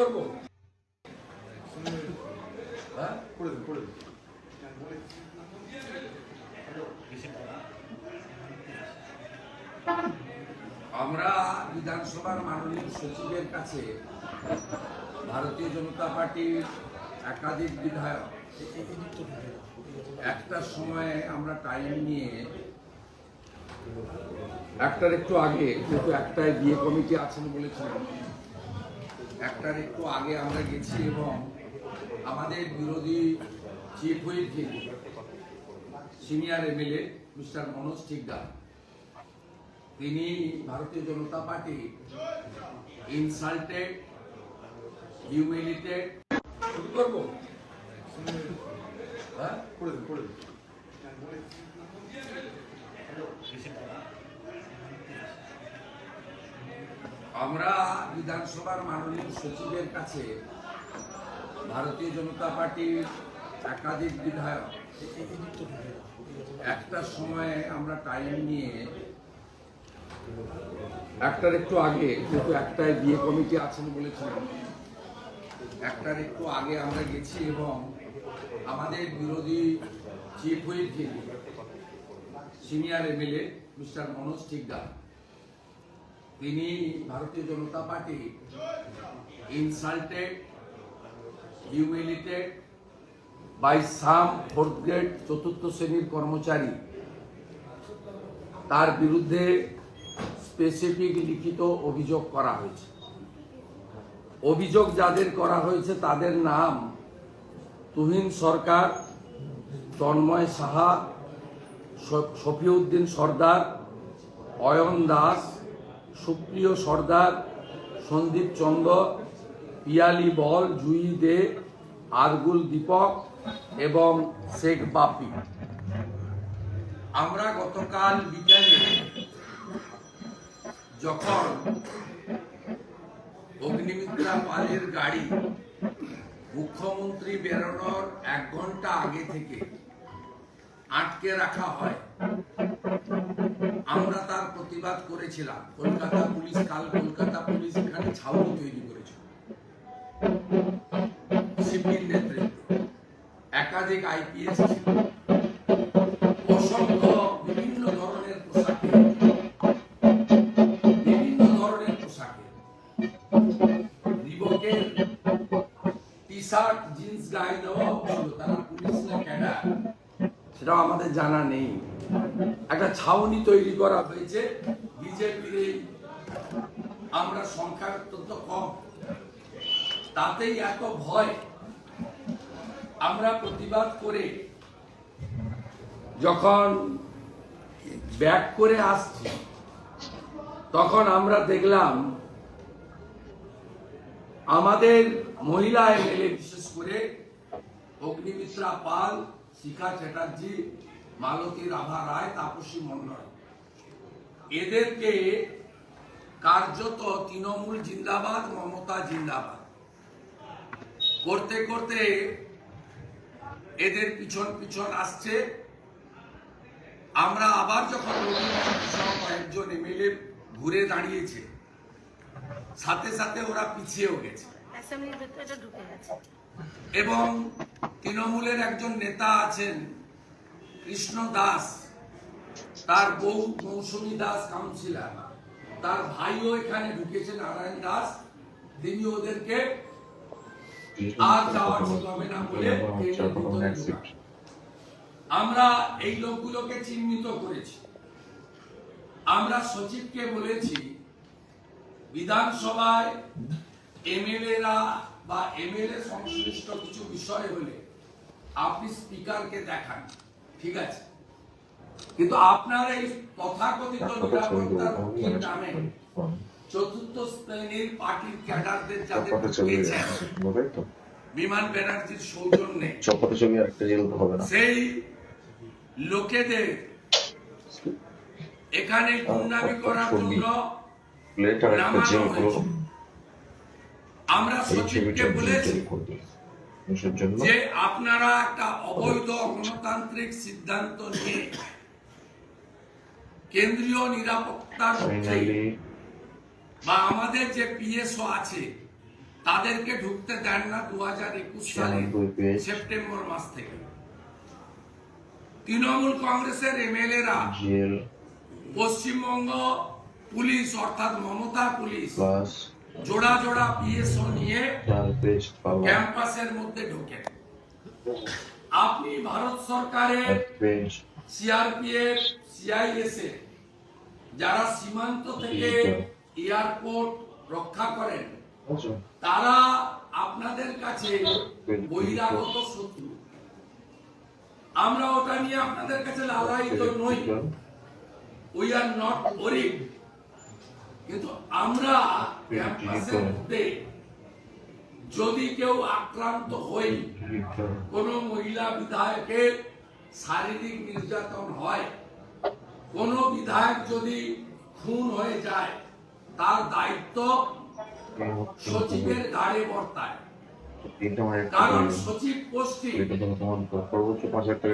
করব? হ্যাঁ? আমরা বিধানসভার মাননীয় সচিবের কাছে ভারতীয় জনতা পার্টির একাধিক বিধায়ক, একটা সময়ে আমরা টাইম নিয়ে, একটার একটু আগে, যেহেতু একটায় বিয়ে কমিটি আছেন বলেছিলেন একটার একটু আগে আমরা গেছি এবং আমাদের বিরোধী চিফ হুইপ যিনি senior MLA mister Manoj Thikadar. তিনি ভারতীয় জনতা পার্টি ইনসাল্টেড হিউমিলিটেড শুরু করব? হ্যাঁ? করে দিন, করে আমরা বিধানসভার মাননীয় সচিবের কাছে ভারতীয় জনতা পার্টির একাধিক বিধায়ক। একটা সময়ে আমরা টাইম নিয়ে একটার একটু আগে যেহেতু একটায় বিয়ে কমিটি আছেন বলেছিলেন। একটার একটু আগে আমরা গেছি এবং আমাদের বিরোধী চিফ হুইপ যিনি senior MLA mister Manoj Thikadar. তিনি Bharatiya Janata party insulted humiliated by some fourth grade চতুর্থ শ্রেণির কর্মচারী। তার বিরুদ্ধে স্পেসিফিক লিখিত অভিযোগ করা হয়েছে। অভিযোগ যাদের করা হয়েছে তাদের নাম তুহিন সরকার, তন্ময় সাহা শফিউদ্দিন সর্দার, অয়ন দাস সুপ্রিয় সর্দার সন্দীপ চন্দ্র, পিয়ালি বল, জুই দে, আরগুল দীপক এবং শেখ বাপি। আমরা গতকাল বিকেলে যখন অগ্নিমিত্রা পালের গাড়ি মুখ্যমন্ত্রী বেরোনোর এক ঘণ্টা আগে থেকে আটকে রাখা হয় আমরা তার প্রতিবাদ করেছিলাম। কলকাতা পুলিশ কাল কলকাতা পুলিশ এখানে ছাউনি তৈরি করেছিল সিপির নেতৃত্বে। একাধিক আইপিএস ছিল। অসংখ্য বিভিন্ন ধরনের পোশাকে। বিভিন্ন ধরনের পোশাকে। টি শার্ট জিন্স, গায়ে দেওয়া ছিল। তারা পুলিশ না সেটাও আমাদের জানা নেই। ছাউনি তৈরি করা হয়েছে। বিজেপির আমরা সংখ্যা অত্যন্ত কম। তাতেই এত ভয়। আমরা প্রতিবাদ করে যখন ব্যাক করে আসছি, তখন আমরা দেখলাম আমাদের মহিলা এমএলএ বিশেষ করে অগ্নিমিত্রা পাল, শিখা চ্যাটার্জি মালতী রাভা রায় তাপসী মন্ডল। এদেরকে কার্যত তৃণমূল জিন্দাবাদ মমতা জিন্দাবাদ। করতে করতে এদের পিছন পিছন আসছে। আমরা আবার যখন কয়েকজন এমএলএ ঘুরে দাঁড়িয়েছে সাথে সাথে ওরা পিছিয়েও গেছে। এবং তৃণমূলের একজন নেতা আছেন কৃষ্ণ দাস, তার বউ মৌসুমী দাস কাউন্সিলর। তার ভাইও এখানে ঢুকেছে নারায়ণ দাস। তিনি ওদেরকে আর যাওয়া ঠিক হবে না বলে। আমরা এই লোকগুলোকে চিহ্নিত করেছি। আমরা সচিবকে বলেছি, বিধানসভায় এমএলএরা বা এমএলএ সংশ্লিষ্ট কিছু বিষয় হলে আপনি স্পিকারকে দেখান। ঠিক আছে? কিন্তু আপনার এই তথাকথিত নিরাপত্তার রক্ষীর নামে চতুর্থ শ্রেণির পার্টির ক্যাডারদের যাদের ঢুকিয়েছেন, বিমান ব্যানার্জির সৌজন্যে। চপাতে একটা হবে না। সেই লোকেদের এখানে গুন্ডামি করার জন্য। আমরা সচিবকে বলেছি এসব জন্য। যে আপনারা একটা অবৈধ গণতান্ত্রিক সিদ্ধান্ত নিয়ে কেন্দ্রীয় নিরাপত্তার বা আমাদের যে পিএসও আছে তাদেরকে ঢুকতে দেন না দু হাজার একুশ সালে সেপ্টেম্বর মাস থেকে। তৃণমূল কংগ্রেসের এমএলএরা পশ্চিমবঙ্গ পুলিশ অর্থাৎ মমতা পুলিশ জোড়া জোড়া পিএসও নিয়ে ক্যাম্পাসের মধ্যে ঢোকে। আপনি ভারত সরকারের সিআরপিএফ সিআইএসএ যারা সীমান্ত থেকে এয়ারপোর্ট রক্ষা করেন তারা আপনাদের কাছে বহিরাগত শত্রু। আমরা ওটা নিয়ে আপনাদের কাছে লালায়িত নই। উই আর নট ওরিড কিন্তু আমরা ক্যাম্পাসের মধ্যে যদি কেউ আক্রান্ত হই কোন মহিলা বিধায়কের শারীরিক নির্যাতন হয় কোন বিধায়ক যদি খুন হয়ে যায় তার দায়িত্ব সচিবের গাড়ে বর্তায়। কারণ সচিব posting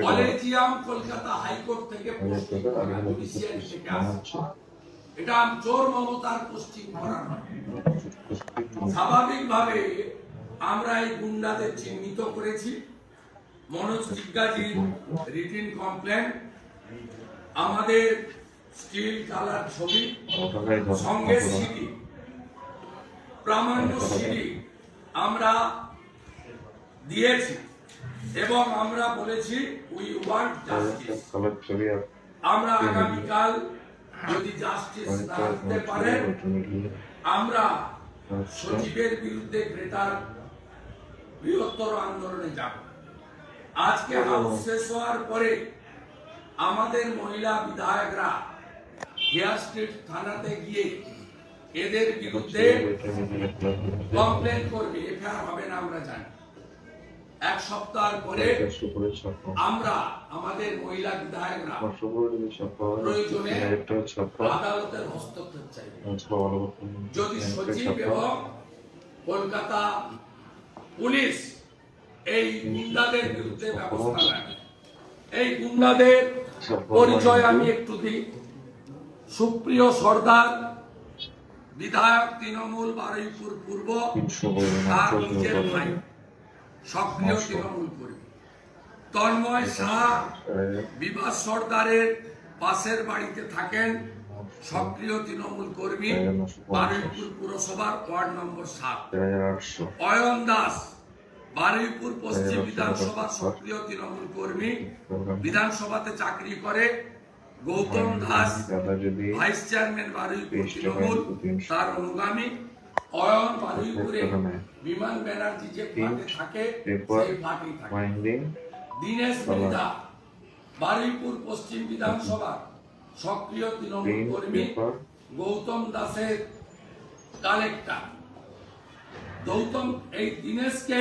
collegium Kolkata high court থেকে পোস্টিং থেকে আসে। হচ্ছে এটা মমতার করা নয়। স্বাভাবিকভাবে আমরা এই গুন্ডাদের চিহ্নিত করেছি। Manoj written complaint. আমাদের স্টিল কালার ছবি সঙ্গে সিডি। প্রামাণ্য সিডি আমরা দিয়েছি এবং আমরা বলেছি উই ওয়ান্ট জাস্টিস আমরা আগামীকাল যদি জাস্টিস না দিতে পারেন আমরা সচিবের বিরুদ্ধে গ্রেটার বৃহত্তর আন্দোলনে যাব। আজকে হাউস শেষ হওয়ার পরে আমাদের মহিলা বিধায়করা হেয়ার স্ট্রিট থানাতে গিয়ে এদের বিরুদ্ধে কমপ্লেন করবে এফআইআর হবে না আমরা জানি। এক সপ্তাহ পরে আমরা আমাদের মহিলা বিধায়করা প্রয়োজনে আদালতের হস্তক্ষেপ চাইবে। যদি সচিব এবং কলকাতা পুলিশ এই গুন্ডাদের বিরুদ্ধে ব্যবস্থা নেয়। এই গুন্ডাদের পরিচয় আমি একটু দিই। সুপ্রিয় সর্দার বিধায়ক তৃণমূল বারুইপুর পূর্ব তার নিজের ভাই। সক্রিয় তৃণমূল কর্মী। তন্ময় শাহ বিভাস সর্দারের পাশের বাড়িতে থাকেন সক্রিয় তৃণমূল কর্মী বারুইপুর পুরসভার ওয়ার্ড নম্বর সাত। অয়ন দাস বারুইপুর পশ্চিম বিধানসভার সক্রিয় তৃণমূল কর্মী বিধানসভাতে চাকরি করে গৌতম দাস ভাইস চেয়ারম্যান বারুইপুর তৃণমূল তার অনুগামী। অয়ন বারুইপুরে বিমান ব্যানার্জি যে ফ্ল্যাটে থাকে সেই ফ্ল্যাটেই থাকে। দীনেশ মৃধা বারুইপুর পশ্চিম বিধানসভা সক্রিয় তৃণমূল কর্মী গৌতম দাসের কালেক্টর। গৌতম এই দীনেশকে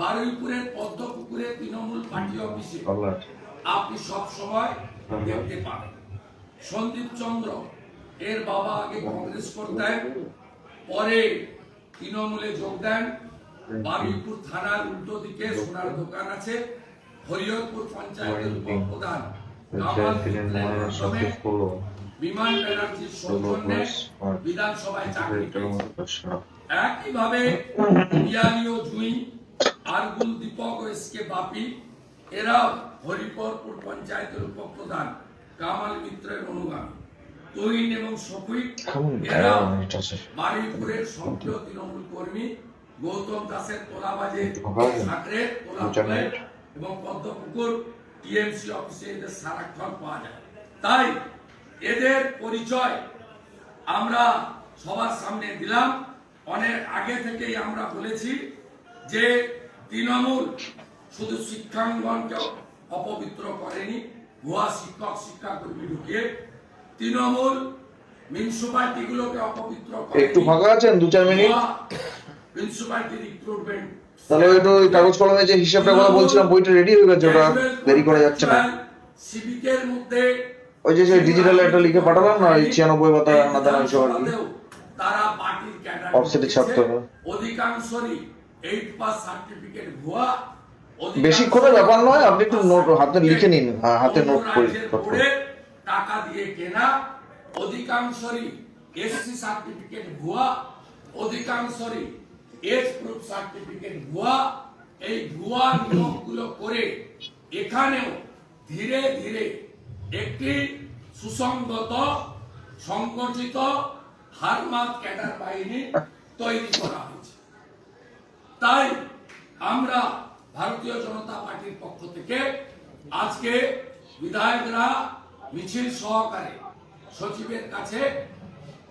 বারুইপুরের পদ্মপুকুরে তৃণমূল পার্টি অফিসে আপনি সব সময় দেখতে পাবেন। সন্দীপ চন্দ্র এর বাবা আগে কংগ্রেস করতেন। পরে তৃণমূলে যোগ দেন। বারুইপুর থানার উল্টো দিকে সোনার দোকান আছে। হরিহরপুর পঞ্চায়েতের মাধ্যমে বিমান ব্যানার্জির সৌজন্যে বিধানসভায় চাকরি। একইভাবে ইয়ানিও জুই, আরগুল দীপক ও এস কে বাপি, এরাও হরিপরপুর পঞ্চায়েতের উপপ্রধান কামাল মিত্রের অনুগামী। তৈন এবং শফিক এরাও বারুইপুরের সক্রিয় তৃণমূল কর্মী গৌতম দাসের তোলাবাজে এবং পদ্মপুকুর টিএমসি অফিসে এদের সারাক্ষণ পাওয়া যায়। তাই এদের পরিচয় আমরা সবার সামনে দিলাম। অনেক আগে থেকেই আমরা বলেছি যে তৃণমূল শুধু শিক্ষাঙ্গনকে অপবিত্র করেনি ভুয়া শিক্ষক শিক্ষাকর্মী ঢুকিয়ে তৃণমূল মিউনিসিপালিটিগুলোকে অপবিত্র একটু ফাঁকা আছেন? দু চার মিনিট। তাহলে ওই কাগজ কলমে যে হিসাবটা কথা বলছিলাম বইটা রেডি হয়ে গেছে ওটা দেরি করা যাচ্ছে না। সিভিকের মধ্যে ওই যে ডিজিটাল একটা লিখে পাঠালাম না ওই ছিয়ানব্বই পাতা না ওইসব আর কি তারা পার্টির ক্যাডার এ ছাপতে এইট পাস সার্টিফিকেট ভুয়া। বেশিক্ষণের ব্যাপার নয় আপনি একটু নোট হাতে লিখে নিন। হ্যাঁ, হাতে নোট করে। টাকা দিয়ে কেনা, অধিকাংশরই এসসি সার্টিফিকেট ভুয়া, অধিকাংশরই এজ প্রুফ সার্টিফিকেট ভুয়া। এই ভুয়া নিয়োগগুলো করে এখানেও ধীরে ধীরে একটি সুসংগত, সংগঠিত হারমাত ক্যাডার বাহিনী তৈরি করা হয়েছে। তাই আমরা ভারতীয় জনতা পার্টির পক্ষ থেকে আজকে বিধায়করা মিছিল সহকারে সচিবের কাছে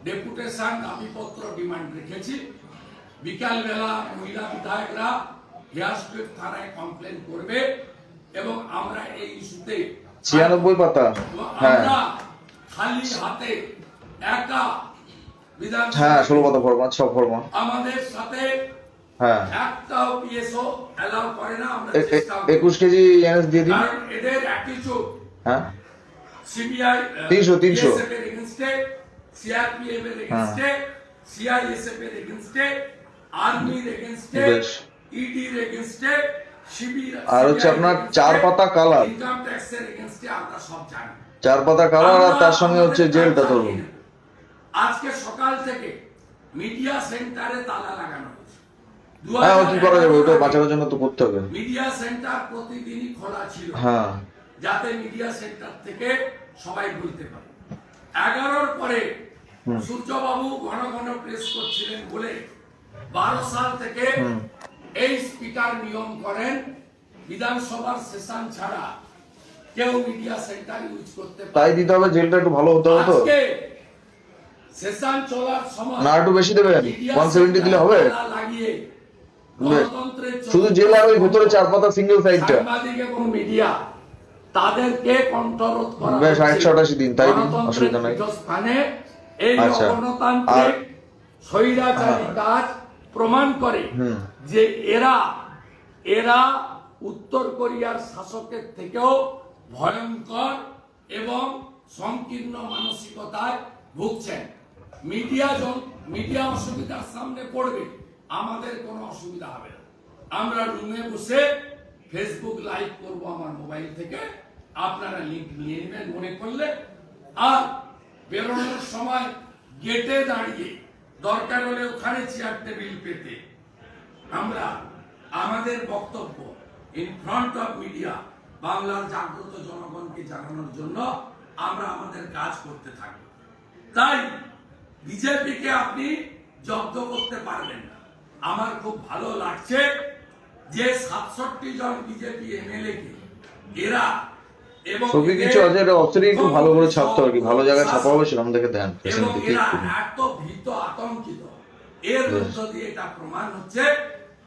ডেপুটেশন দাবিপত্র ডিমান্ড রেখেছি। বিকালবেলা মহিলা বিধায়করা হেয়ার থানায় কমপ্লেন করবে এবং আমরা এই ইস্যুতে ছিয়ানব্বই পাতা হ্যাঁ আমরা খালি হাতে একা বিধান হ্যাঁ ষোলো পাতা আমাদের সাথে হ্যাঁ। একটাও পিএসও অ্যালাউ করে না আমরা এ- এ- চেষ্টা করি। একুশ কেজি এনএস দিয়ে দিন। এদের অ্যাটিটিউড হ্যাঁ। সিবিআই 300, 300 এর সিআরপিএফ এর এগেইনস্টে সিআইএসএফ এর এগেইনস্টে আর্মির আর হচ্ছে আপনার চার পাতা কালার। চার পাতা কালার আর তার সঙ্গে হচ্ছে জেলটা ধরুন। আজকে সকাল থেকে মিডিয়া সেন্টারে তালা লাগানো হ্যাঁ কি করা যাবে? ওটা বাঁচানোর জন্য তো করতে হবে। মিডিয়া সেন্টার প্রতিদিনই খোলা ছিল। হ্যাঁ। যাতে মিডিয়া সেন্টার থেকে সবাই বলতে পারে। এগারোর পরে সূর্যবাবু ঘন ঘন প্রেস করছিলেন বলে বারো সাল থেকে এই স্পিকার নিয়ম করেন বিধানসভার সেশন ছাড়া কেউ মিডিয়া সেন্টার ইউজ করতে তাই দিতে হবে জেলটা একটু ভালো হতে হবে তো। সেশন চলার সময় না একটু বেশি দেবেন। মিডিয়া ওয়ান সেভেন্টি দিলে হবে। লাগিয়ে শুধু জেল আর ওই ভেতরে চার পাতা সিঙ্গেল সাইডটা সাংবাদিক এবং মিডিয়া তাদেরকে কণ্ঠরোধ করা বেশ, হচ্ছে। 188 দিন, তাই অসুবিধা নাই। পীঠস্থানে এই আচ্ছা। গণতান্ত্রিক স্বৈরাচারী কাজ প্রমাণ করে যে এরা এরা উত্তর কোরিয়ার শাসকের থেকেও ভয়ঙ্কর এবং সংকীর্ণ মানসিকতায় ভুগছেন মিডিয়া মিডিয়া অসুবিধার সামনে পড়বে আমাদের কোনো অসুবিধা হবে না আমরা রুমে বসে ফেসবুক লাইভ করব আমার মোবাইল থেকে। আপনারা লিংক নিয়ে নেবেন, মনে করলে। আর বেরোনোর সময় গেটে দাঁড়িয়ে দরকার হলে ওখানে চেয়ার টেবিল পেতে। আমরা আমাদের বক্তব্য ইন ফ্রন্ট অফ মিডিয়া বাংলার জাগ্রত জনগণকে জানানোর জন্য আমরা আমাদের কাজ করতে থাকি। তাই বিজেপিকে আপনি জব্দ করতে পারবেন না। আমার খুব ভালো লাগছে। যে সাতষট্টি জন বিজেপি এমএলএ কে এরা এবং ছবি কিছু আছে এটা অবসরই একটু ভালো করে ছাপতে হবে ভালো জায়গায় ছাপা হবে সেরকম দেখে দেন এবং পেশেন্ট দেখে এরা একটু। এত ভীত আতঙ্কিত এর মধ্য দিয়ে এটা প্রমাণ হচ্ছে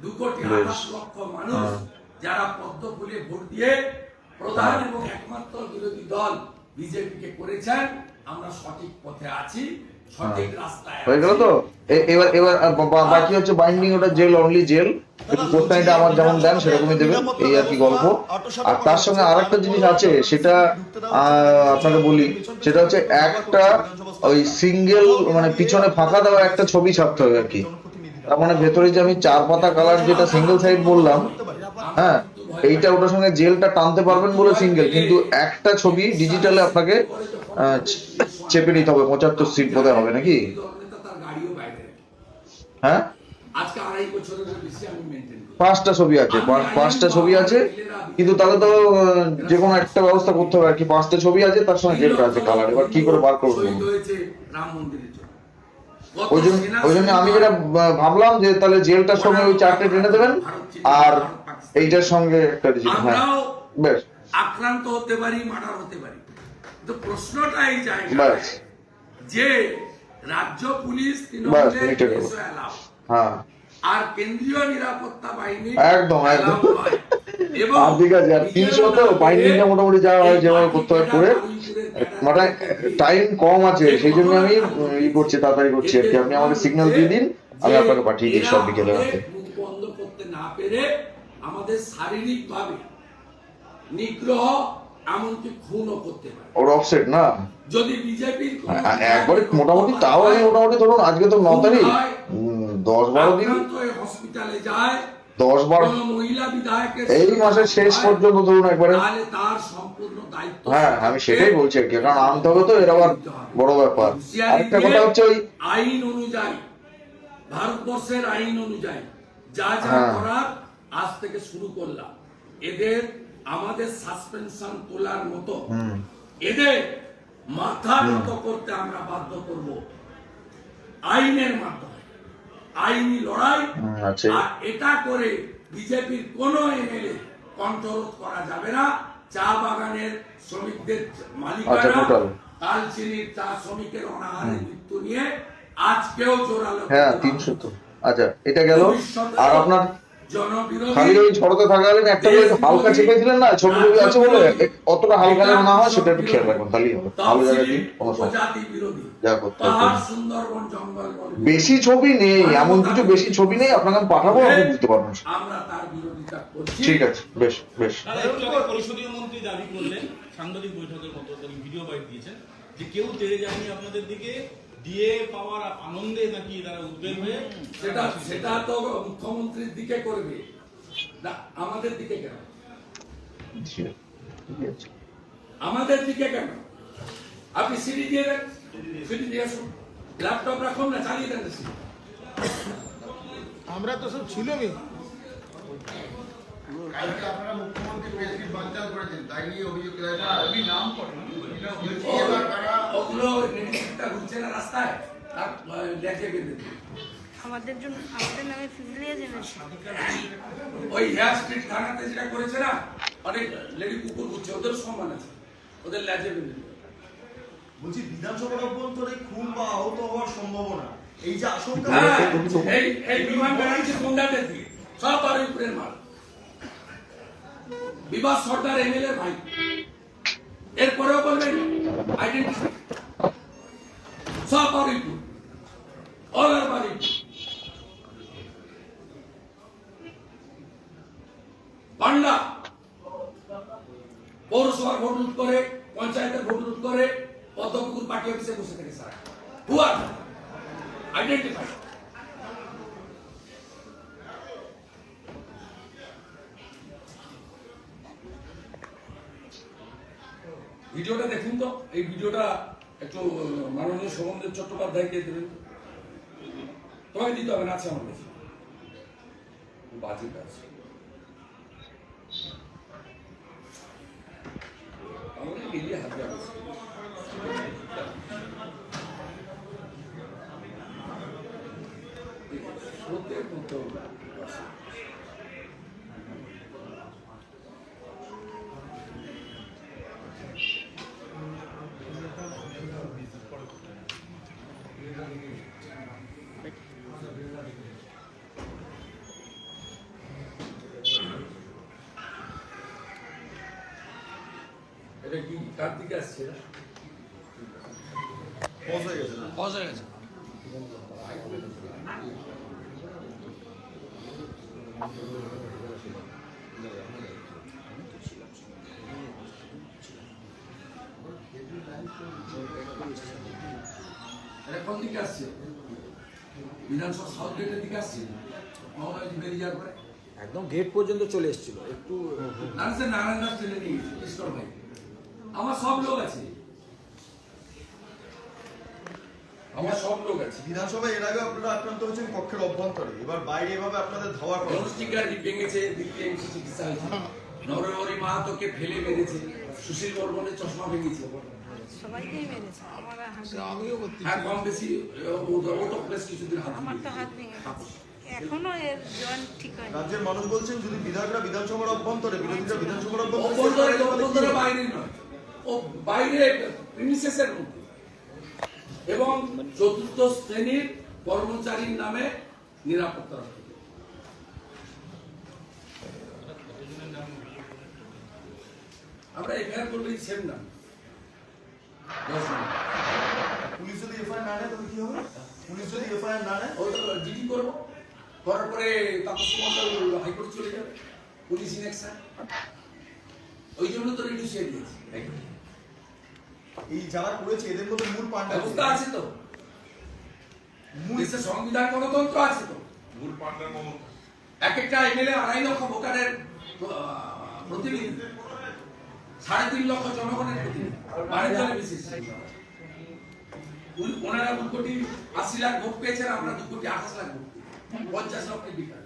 দু কোটি। আঠাশ লক্ষ মানুষ হ্যাঁ। যারা পদ্ম ফুলে ভোট দিয়ে প্রধান এবং একমাত্র বিরোধী দল বিজেপিকে করেছেন আমরা সঠিক পথে আছি হ্যাঁ। হয়ে গেল তো? এবার এবার আর বাকি হচ্ছে বাইন্ডিং ওটা জেল অনলি জেল একটু কোশ্চেনটা আমার যেমন দেন সেরকমই দেবেন। এই আর কি গল্প। আর তার সঙ্গে আরেকটা জিনিস আছে সেটা আপনাকে বলি সেটা হচ্ছে একটা ওই সিঙ্গেল মানে পিছনে ফাঁকা দেওয়া একটা ছবি ছাপতে হবে আর কি। তার মানে ভেতরে যে আমি চার পাতা কালার যেটা সিঙ্গেল সাইড বললাম হ্যাঁ এইটা ওটার সঙ্গে জেলটা টানতে পারবেন বলে সিঙ্গেল কিন্তু একটা ছবি ডিজিটালে আপনাকে চেপে নিতে হবে, পঁচাত্তর সিট বোধহয় হবে নাকি? হ্যাঁ? পাঁচটা ছবি আছে পাঁচটা ছবি আছে, কিন্তু তাহলে তো যে কোনো একটা ব্যবস্থা করতে হবে আর কি, পাঁচটা ছবি আছে, তার সঙ্গে জেলটা আছে কালার এবার কি করে বার করব? ওই জন্য ওই জন্য আমি যেটা ভাবলাম যে তাহলে জেলটার সঙ্গে ওই চারটে টেনে দেবেন, আর এইটার সঙ্গে একটা হ্যাঁ। আমরাও বেশ। আক্রান্ত হতে পারি মার্ডার হতে পারি। তো প্রশ্নটা এই জায়গায়। যে রাজ্য পুলিশ তৃণমূলের হ্যাঁ। আর কেন্দ্রীয় নিরাপত্তা বাহিনী একদম, একদম। এবং তিনশো তো মোটামুটি যা হয় যেভাবে করতে হয় করে। মানে টাইম কম আছে সেই জন্য আমি ই করছি তাড়াতাড়ি করছি আর কি। আপনি আমাকে সিগন্যাল দিয়ে দিন আমি আপনাকে পাঠিয়ে দিই সব বিকেলে বন্ধ করতে না পেরে আমাদের নিগ্রহ এমনকি খুনও করতে পারে। ওর অফসেট না? যদি বিজেপির আ- একবারে মোটামুটি তাও আমি মোটামুটি ধরুন আজকে তো ন তারিখ। দশ বারো দিন। হসপিটালে যায় দশ বারো মহিলা বিধায়কের এই মাসের শেষ পর্যন্ত ধরুন একবারে। তাহলে তার সম্পূর্ণ দায়িত্ব হ্যাঁ আমি সেটাই বলছি আর কি কারণ আনতে হবে তো এর আবার বড় ব্যাপার। আরেকটা কথা হচ্ছে ওই আইন অনুযায়ী ভারতবর্ষের আইন অনুযায়ী যা যা হ্যাঁ। করার থেকে শুরু করলাম। এদের আমাদের সাসপেনশন তোলার মতো। এদের মাথা নত করতে আমরা বাধ্য করব। আইনের মাধ্যমে। আইনি লড়াই। আর এটা করে বিজেপির কোন এমএলএ কণ্ঠরোধ করা যাবে না। চা বাগানের শ্রমিকদের আচ্ছা, মালিকানা total। কালচিনির চা শ্রমিকের অনাহারের মৃত্যু নিয়ে আজকেও জোরালো হ্যাঁ তিনশো তো। আচ্ছা এটা গেল। আর আপনার ওই ঝড়তে থাকাকালীন একটা করে হালকা চেপেছিলেন না? আছে বলে অতটা হালকা যেন না হয় সেটা একটু খেয়াল রাখবেন তাহলেই হবে ভালো জায়গা দিন কোনো যা করতে বেশি ছবি নেই এমন কিছু বেশি ছবি নেই আপনাকে আমি পাঠাবো আপনি বুঝতে পারবেন। ঠিক আছে বেশ বেশ। তারা একটু আগে পরিষদীয় মন্ত্রী দাবি করলেন সাংবাদিক বৈঠকের মতো ভিডিও বাইট দিয়েছেন যে কেউ তেড়ে যায়নি আপনাদের দিকে দিয়ে পাওয়ার আনন্দে নাকি তারা উদ্বেগ হয়ে সেটা সেটা তো মুখ্যমন্ত্রীর দিকে করবে। আমাদের দিকে কেন? আমাদের দিকে কেন? আপনি সিডি দিয়ে দেন সিডি দিয়ে আসুন। ল্যাপটপ রাখুন না চালিয়ে দেন আমরা তো সব কালকে আপনারা মুখ্যমন্ত্রী বানচাল করেছেন তাই নিয়ে অভিযোগ আমি নাম করেন ওগুলো নেটিভিটা ঘুরছে না রাস্তায়? লেখে বেঁধে আমাদের জন্য আমাদের নামে ফিজলিয়ে জেনেছে ওই হেয়ার স্ট্রিট থানাতে যেটা করেছে না অনেক লেডি কুকুর ঘুরছে ওদের সম্মান আছে ওদের লেজে বেঁধে বলছি বিধানসভার অভ্যন্তরে খুন বা আহত হওয়ার সম্ভাবনা এই যে আশঙ্কা হ্যাঁ, এই এই বিমান বেড়াচ্ছে গুন্ডাদের দিয়ে সব আর উপরের মাল। বিবাস সর্দার এমএলএ ভাই। এরপরেও বলবেন আইডেন্টিটি সব আর উপর অল আর বাড়ি পান্ডা পৌরসভার ভোট লুট করে পঞ্চায়েতের ভোট লুট করে পদ্মপুকুর পার্টি অফিসে বসে থাকে সারা হুয়া আইডেন্টিফাই ভিডিওটা দেখুন তো এই ভিডিওটা একটু আহ, মাননীয় সৌমদেব চট্টোপাধ্যায়কে দেবেন তো। তোমাকে দিতে হবে না আছে আমার কাছে বাজে কাজ আমাকে মিলিয়ে হাত দেওয়া উচিত। স্রোতের এটা কি কার দিকে আসছে না? পজ হয়ে গেছে না। পজ হয়ে গেছে কোন দিকে আসছে? বিধানসভা সাউথ গেটের দিকে আসছে? মহামারী বেরিয়ে যাওয়ার পরে? একদম গেট পর্যন্ত চলে এসেছিল। একটু নারায়ণ দাস টেনে নিয়ে গেছে ভাই। আমার সব লোক আছে। আমার সব লোক আছে। বিধানসভায় এর আগে আপনারা আক্রান্ত হয়েছেন কক্ষের অভ্যন্তরে। এবার বাইরে এভাবে আপনাদের ধাওয়া করা হচ্ছে। স্টিকার ভেঙেছে? দিয়ে এসে চিকিৎসা হয়েছে। নরহরি মাহাতোকে ফেলে মেরেছে। সুশীল বর্মনের চশমা ভেঙেছে। সবাইকেই মেরেছে। আমিও হ্যাঁ কম বেশি ও তো- প্লেস কিছুদিন হাত আমার তো হাত ভেঙে এখনও এর জয়েন্ট ঠিক হয়নি। রাজ্যের মানুষ বলছেন যদি বিধায়করা বিধানসভার অভ্যন্তরে বিরোধীরা বিধানসভার অভ্যন্তরে অভ্যন্তরে অভ্যন্তরে বাইরে নয়। ও বাইরে প্রিমিসেসের মধ্যে। এবং চতুর্থ শ্রেণির কর্মচারীর নামে নিরাপত্তা রক্ষা আমরা এখানে করলেই সেম নাম। দশ। পুলিশ যদি এফআইআর না নেয় তবে কি হবে? পুলিশ যদি এফআইআর না নেয় জিডি করব। করার পরে তাপস হাইকোর্ট চলে যাবে। পুলিশ ইনেকশন ওই জন্য তো রিডিউসিয়ে দিয়েছি এই যারা করেছে এদের মধ্যে মূল পান্ডা কে? ব্যবস্থা আছে তো। মূল দেশের সংবিধান গণতন্ত্র আছে তো। এক একটা এমএলএ আড়াই লক্ষ ভোটারের প্রতিনিধি। সাড়ে তিন লক্ষ জনগণের প্রতিনিধি। বাণিজ্য বিশেষ। ওনারা দু কোটি আশি লাখ ভোট পেয়েছেন আমরা দু কোটি আঠাশ লাখ ভোট পঞ্চাশ লক্ষের বিকাশ